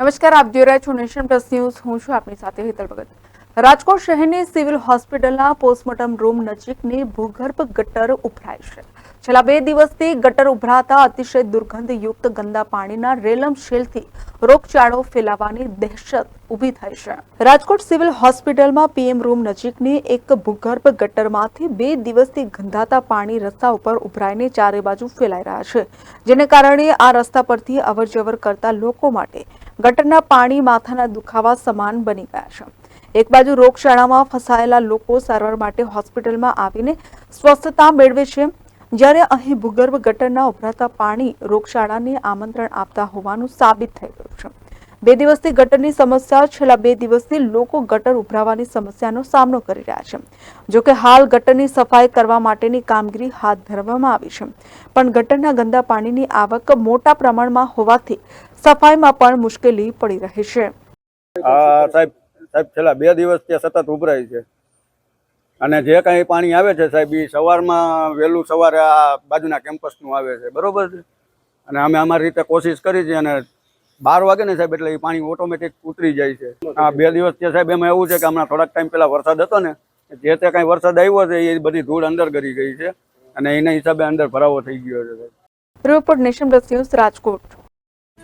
નમસ્કાર, આપ જોઈ રહ્યા છો નેશન પ્લસ ન્યૂઝ. હું છું આપની સાથે હેતલ ભગત. રાજકોટ શહેરની સિવિલ હોસ્પિટલના પોસ્ટમોર્ટમ રૂમ નજીકની ભૂગર્ભ ગટર ઉભરાય છે. છેલ્લા બે દિવસથી ગટર ઉભરાતા અતિશય દુર્ગંધયુક્ત ગંદા પાણીના રેલમ શેલથી રોગચાળો ફેલાવાની દહેશત ઊભી થઈ છે. રાજકોટ સિવિલ હોસ્પિટલમાં પીએમ રૂમ નજીકની એક ભૂગર્ભ ગટરમાંથી બે દિવસથી ગંધાતા પાણી રસ્તા ઉપર ઉભરાઈને ચારે બાજુ ફેલાઈ રહ્યા છે, જેને કારણે આ રસ્તા પરથી અવરજવર કરતા લોકો માટે ગટરના પાણી માથાના દુખાવા સમાન બની ગયા છે. એક બાજુ રોગશાળામાં ફસાયેલા લોકો સારવાર માટે હોસ્પિટલમાં આવીને સ્વસ્થતા મેળવે છે. જ્યારે અહીં ભૂગર્ભ ગટરના ઉભરાતા પાણી રોગશાળાને આમંત્રણ આપતા હોવાનું સાબિત થઈ ગયું છે. બે દિવસથી ગટરની સમસ્યા, છેલ્લા બે દિવસથી લોકો ગટર ઉભરાવાની સમસ્યાનો સામનો કરી રહ્યા છે. જોકે હાલ ગટરની સફાઈ કરવા માટેની કામગીરી હાથ ધરવામાં આવી છે. પણ ગટરના ગંદા પાણીની આવક મોટા પ્રમાણમાં હોવાથી સફાઈમાં પણ મુશ્કેલી પડી રહી છે. આ સાહેબ સાહેબ છેલ્લા બે દિવસથી સતત ઉભરાય છે. અને જે કાંઈ પાણી આવે છે સાહેબ એ સવારમાં વહેલું સવારે આ બાજુના કેમ્પસનું આવે છે. બરોબર છે? અને અમે અમારી રીતે કોશિશ કરી છે અને બાર વાગે ને સાહેબ એટલે એ પાણી ઓટોમેટિક ઉતરી જાય છે. આ બે દિવસ ત્યાં સાહેબ એમાં એવું છે કે હમણાં થોડાક ટાઈમ પહેલા વરસાદ હતો ને જે તે કાંઈ વરસાદ આવ્યો છે એ બધી ધૂળ અંદર ગરી ગઈ છે અને એના હિસાબે અંદર ભરાવો થઈ ગયો છે સાહેબ. Report Nation Plus News Rajkot.